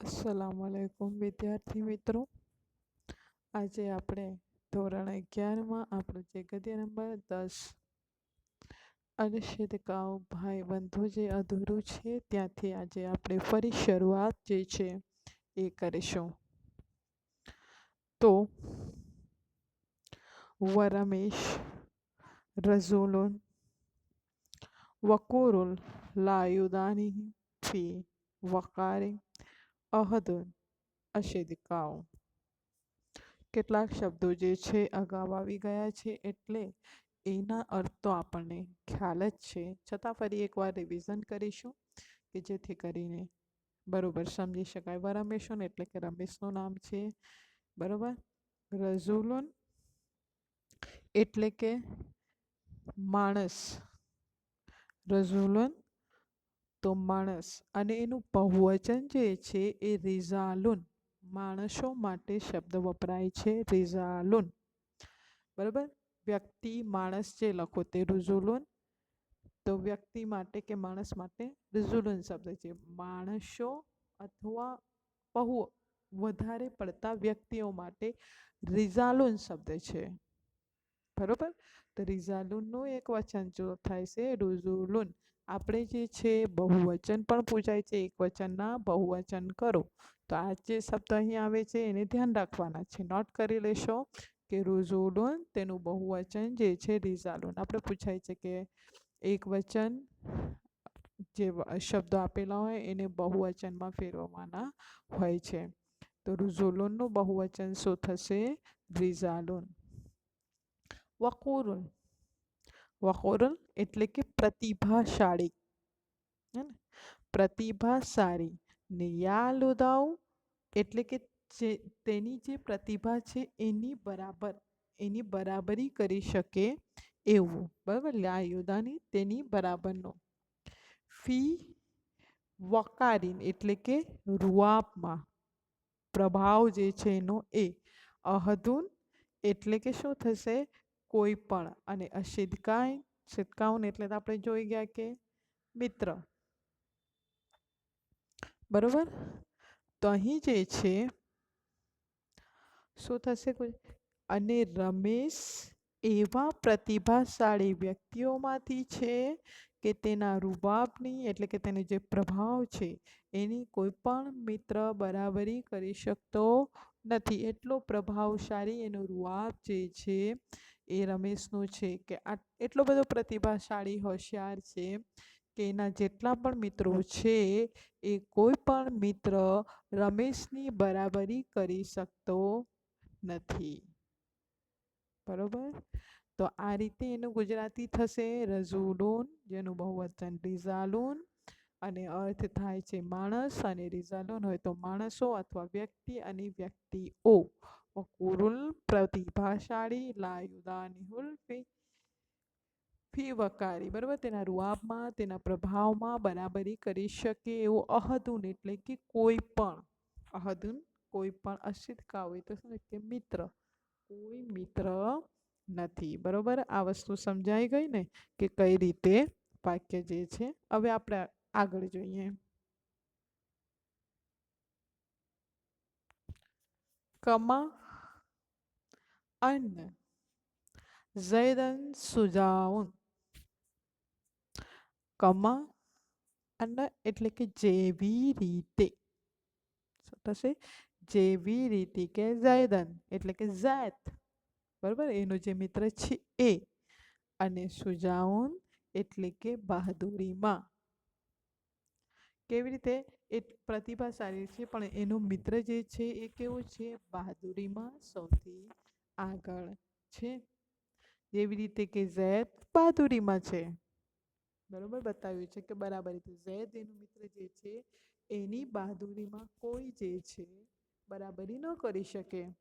અસલામ વાલેકુમ વિદ્યાર્થી મિત્રો. આજે આપણે ધોરણ અગિયારમાં, આપણો જે ગદ્ય નંબર દસ. અનિશ્ચિતકાઓ ભાઈ બંધુ જે અધૂરું છે, ત્યાંથી આજે આપણે ફરી શરૂઆત જે છે, એ કરીશું. તો, વરમેશ રઝુલુન વકુરુલ લાયુદાની ફી વકારી અહદુન અશેદિકાઓ કેટલાક શબ્દો જે છે, અગાઉ આવી ગયા છે એટલે એના અર્થ તો આપણને ખ્યાલ જ છે. છતાં ફરી એકવાર રિવિઝન કરીશું કે જેથી કરીને બરોબર સમજી શકાય. વરમેશોન એટલે કે રમેશનું નામ છે. બરોબર? રઝુલોન એટલે કે માણસ. રઝુલોન તો માણસ અને એનું બહુવચન જે છે એ રિઝાલુન. માણસો માટે શબ્દ વપરાય છે રિઝાલુન. બરાબર? વ્યક્તિ, માણસ જે લખો તે રુઝુલુન. તો વ્યક્તિ માટે કે માણસ માટે રિઝુલુન શબ્દ છે. માણસો અથવા બહુ વધારે પડતા વ્યક્તિઓ માટે રિઝાલુન શબ્દ છે. બરોબર? તો રિઝાલુનનું એક વચન જો થાય છે, રુઝુલુન. આપણે જે છે બહુવચન પણ પૂછાય છે, એક વચનના બહુવચન કરો. તો આ જે શબ્દ અહીં આવે છે એને ધ્યાન રાખવાના છે. નોટ કરી લેશો કે રોઝોડોન તેનું બહુવચન જે છે રિઝાલોન. આપણે પૂછાય છે કે એક વચન જે શબ્દો આપેલા હોય એને બહુવચનમાં ફેરવવાના હોય છે. તો રુઝોલોનનું બહુવચન શું થશે? રિઝાલોન. વકુરુલ વકુરુલ એટલે કે પ્રતિભાશાળી. હે ને? પ્રતિભાશાળી. ને યાલુદાઉ એટલે કે જે તેની જે પ્રતિભા છે એની બરાબર, એની બરાબરી કરી શકે એવું. બરાબર? લાયુદાની તેની બરાબરનો. ફી વકારીન એટલે કે રૂઆબમાં. પ્રભાવ જે છે એનો એ. અહદુન એટલે કે શું થશે? કોઈ પણ. અને અશિદકાય સિદકાઉન એટલે તો આપણે જોઈ ગયા કે મિત્ર. બરોબર? તો અહીં જે છે, શું થશે અને રમેશ એવા પ્રતિભાશાળી વ્યક્તિઓમાંથી છે કે તેના રૂબાબની એટલે કે તેનો જે પ્રભાવ છે, એની કોઈ પણ મિત્ર બરાબરી કરી શકતો નથી. એટલો પ્રભાવશાળી એનો રૂઆબ જે છે એ રમેશનું છે કે આ એટલો બધો પ્રતિભાશાળી હોશિયાર છે કે એના જેટલા પણ મિત્રો છે, એ કોઈ પણ મિત્ર રમેશની બરાબરી કરી શકતો નથી. બરોબર? તો આ રીતે એનું ગુજરાતી થશે રઝુલુન જેનું બહુવચન રિઝાલૂન અને અર્થ થાય છે માણસ, અને રિઝાલુન હોય તો માણસો અથવા વ્યક્તિ અને વ્યક્તિઓ. વકુરુલ પ્રતિભાશાળી લાયુદાનિહુલ ફી ફી વકારી બરાબર તેના રૂઆબમાં તેના પ્રભાવમાં બરાબરી કરી શકે એવું અહદુન એટલે કે કોઈ પણ અહદુન કોઈ પણ અસિદકા હોય તો શું કે મિત્ર કોઈ મિત્ર નથી બરોબર આ વસ્તુ સમજાઈ ગઈ ને કે કઈ રીતે વાક્ય જે છે હવે આપણે આગળ જોઈએ કમા અન્ન ઝૈદન સુજાઉન કમા અન્ન એટલે કે જેવી રીતે થશે જેવી રીતે કે ઝૈદન એટલે કે ઝૈદ બરાબર એનો જે મિત્ર છે એ અને સુજાઉન એટલે કે બહાદુરીમાં કેવી રીતે એ પ્રતિભાશાળી છે પણ એનો મિત્ર જે છે એ કેવો છે બહાદુરીમાં સૌથી આગળ છે. જેવી રીતે કે ઝેદ બહાદુરીમાં છે. બરોબર બતાવ્યું છે કે બરાબર રીતે ઝેદ એનું મિત્ર જે છે, એની બહાદુરીમાં કોઈ જે છે બરાબરી ન કરી શકે.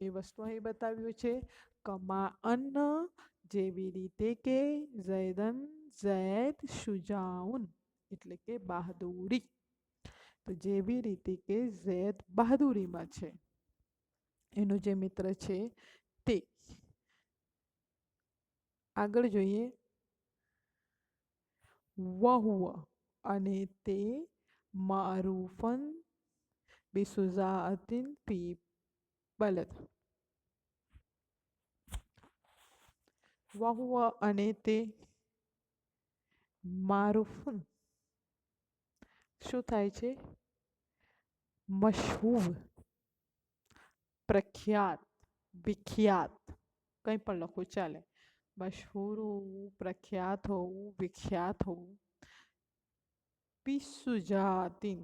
એ વસ્તુ અહીં બતાવ્યું છે. કમા અન્ન જેવી રીતે કે ઝૈદન ઝૈદ શુજાઉન એટલે કે બહાદુરી. તો જેવી રીતે કે ઝૈદ બહાદુરીમાં છે. એનો જે મિત્ર છે આગળ જોઈએ. વહુવ અને તે મારૂફન બિસુઝાઅતિન ફી બલદ. વહુવ અને તે મારુફુન શું થાય છે? મશહૂર, પ્રખ્યાત, વિખ્યાત કંઈ પણ લખવું ચાલે. મશહૂર હોવું પ્રખ્યાત હોવું વિખ્યાત હોવું પિસુજાતિન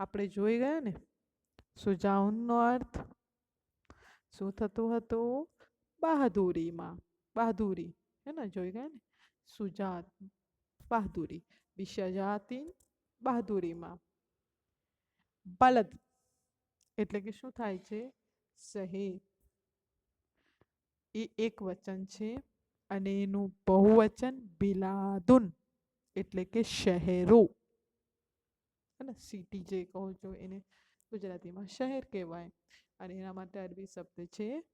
આપણે જોઈ ગયા ને સુજાઉનનો અર્થ શું થતું હતું બહાદુરીમાં બહાદુરી હે ને જોઈ ગયા ને સુજાત બહાદુરી બિશજાતિન બહાદુરીમાં બલદ એટલે કે શું થાય છે શહેર એ એક વચન છે અને એનું બહુવચન બિલાદુન એટલે કે શહેરો. અને સિટી જે કહો છો એને ગુજરાતીમાં શહેર કહેવાય. અને એના માટે અરબી શબ્દ છે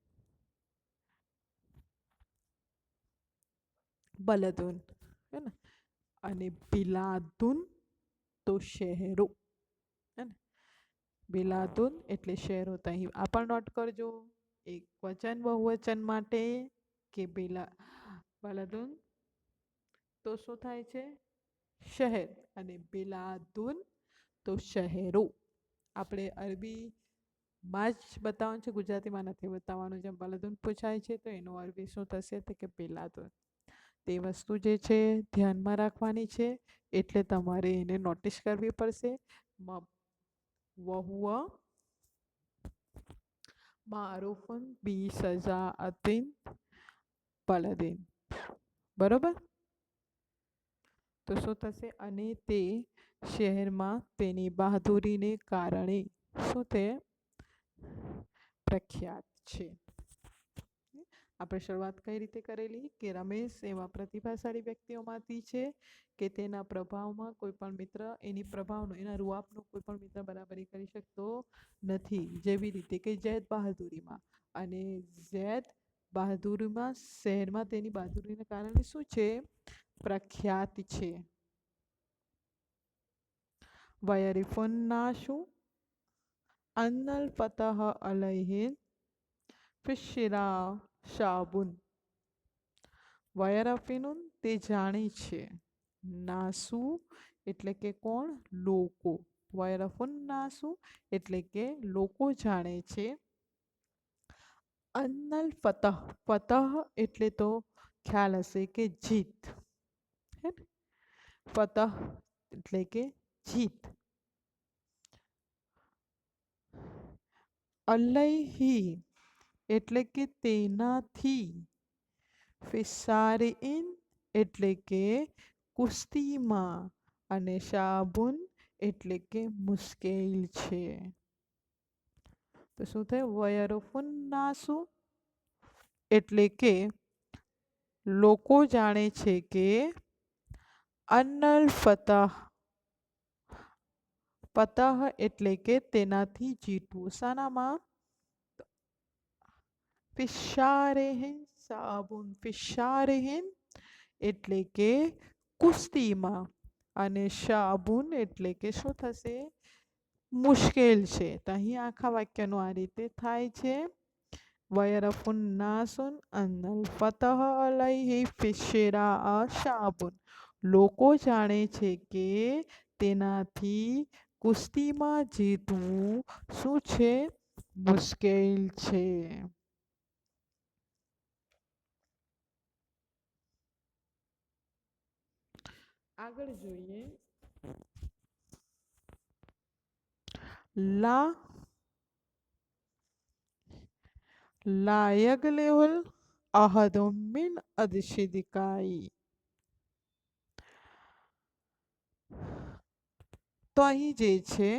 બલદુન. હે ને? અને બિલાદુન તો શહેરો. હે ને? બિલાદુન એટલે શહેરો. તો અહીં આ પણ નોટ કરજો. એક વચન બહુવચન માટે કે બેલા બલદુન તો શું થાય છે? શહેર. અને બિલાદુન તો શહેરો. આપણે અરબીમાં જ બતાવવાનું છે, ગુજરાતીમાં નથી બતાવવાનું. જેમ બલદુન પૂછાય છે, તો એનું અરબી શું થશે? તો કે બિલાદુન તે વસ્તુ જે છે, ધ્યાનમાં રાખવાની છે, એટલે તમારે એને નોટિસ કરવી પડશે. વહુવ મારૂફુન બી સઝાઅતિન પલદિન. બરોબર? તો શું થશે? અને તે શહેરમાં તેની બહાદુરીને કારણે શું તે પ્રખ્યાત છે? આપણે શરૂઆત કઈ રીતે કરેલી? કે રમેશ એવા પ્રતિભાશાળી વ્યક્તિઓમાંથી છે કે તેના પ્રભાવમાં કોઈ પણ મિત્ર એની પ્રભાવનો, એના રૂઆપનો કોઈ પણ મિત્ર બરાબરી કરી શકતો નથી. જેવી રીતે કે જૈદ બહાદુરીમાં. અને ઝૈદ બહાદુરીમાં શહેરમાં તેની બહાદુરીને કારણે શું છે? પ્રખ્યાત છે. વયરીફોન ના શું? અન્નલ ફતહ અલૈહિન. ફિશિરા શાબુન. વયરફિનુન તે જાણે છે. નાસુ એટલે કે કોણ? લોકો. વયરફુન નાસુ એટલે કે લોકો જાણે છે. અન્નલ ફતહ. ફતહ એટલે તો ખ્યાલ હશે કે જીત. હે ને? ફતહ એટલે કે જીત. અલૈહી એટલે કે તેનાથી. ફિસારીન એટલે કે કુસ્તીમાં અને શાબુન એટલે કે મુશ્કેલ છે. તો શું થાય? વયરફુન નાસુ. એટલે કે લોકો જાણે છે કે અનલ ફતહ ફતહ એટલે કે તેનાથી જીતવું. શાનામાં? ફિશારેહિન સાબુન ફિશારેહિન એટલે કે કુસ્તીમાં. અને શાબુન એટલે કે શું થશે? મુશ્કેલ છે. તો અહીં આખા વાક્યનું આ રીતે થાય છે. વયરફુન નાસુન અનલ ફતહ ફિશેરા શાબુન લોકો જાણે છે કે તેનાથી કુસ્તીમાં જીતવું શું છે? મુશ્કેલ છે. આગળ જોઈએ. લા લાયગલેહુલ અહદુમ મિન અદશિદિકાઈ. તો અહીં જે છે,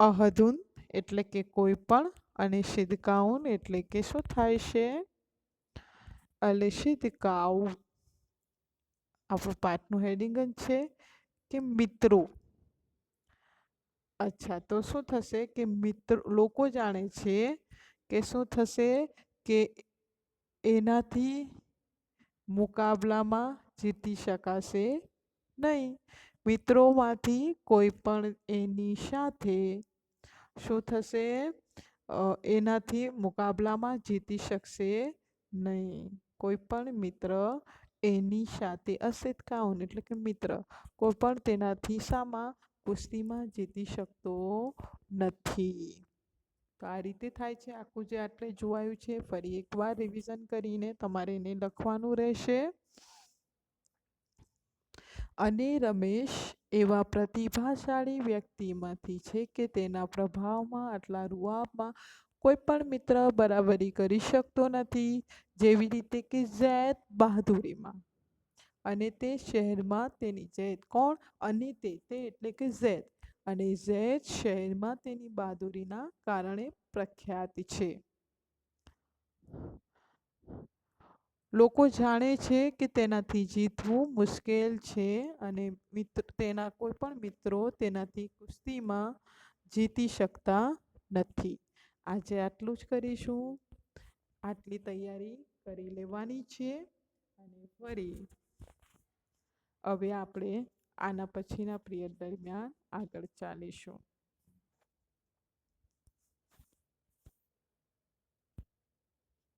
અહદુન એટલે કે કોઈ પણ અને શિદકાઉન એટલે કે શું થાય છે? અલશિદકાઉ આપણું પાઠનું હેડિંગ જ છે કે મિત્રો. અચ્છા, તો શું થશે કે મિત્ર, લોકો જાણે છે કે શું થશે કે એનાથી મુકાબલામાં જીતી શકાશે નહીં. મિત્રોમાંથી કોઈ પણ એની સાથે શું થશે? એનાથી મુકાબલામાં જીતી શકશે નહીં. કોઈ પણ મિત્ર એની સાથે અસિત કાઉન એટલે કે મિત્ર કોઈ પણ તેનાથી સામા કુસ્તીમાં જીતી શકતો નથી. તો આ રીતે થાય છે. આખું જે આટલે જોવાયું છે, ફરી એકવાર રિવિઝન કરીને તમારે એને લખવાનું રહેશે. અને રમેશ એવા પ્રતિભાશાળી વ્યક્તિમાંથી છે કે તેના પ્રભાવમાં, આટલા રૂઆબમાં કોઈ પણ મિત્ર બરાબરી કરી શકતો નથી જેવી રીતે કે ઝેદ બહાદુરીમાં. અને તે શહેરમાં તેની ઝેદ કોણ? અને તે એટલે કે ઝેદ અને ઝેદ શહેરમાં તેની બહાદુરીના કારણે પ્રખ્યાત છે. લોકો જાણે છે કે તેનાથી જીતવું મુશ્કેલ છે અને મિત્ર, તેના કોઈ પણ મિત્રો તેનાથી કુસ્તીમાં જીતી શકતા નથી. આજે આટલું જ કરીશું. આટલી તૈયારી કરી લેવાની છે અને ફરી હવે આપણે આના પછીના પિરિયડ દરમિયાન આગળ ચાલીશું.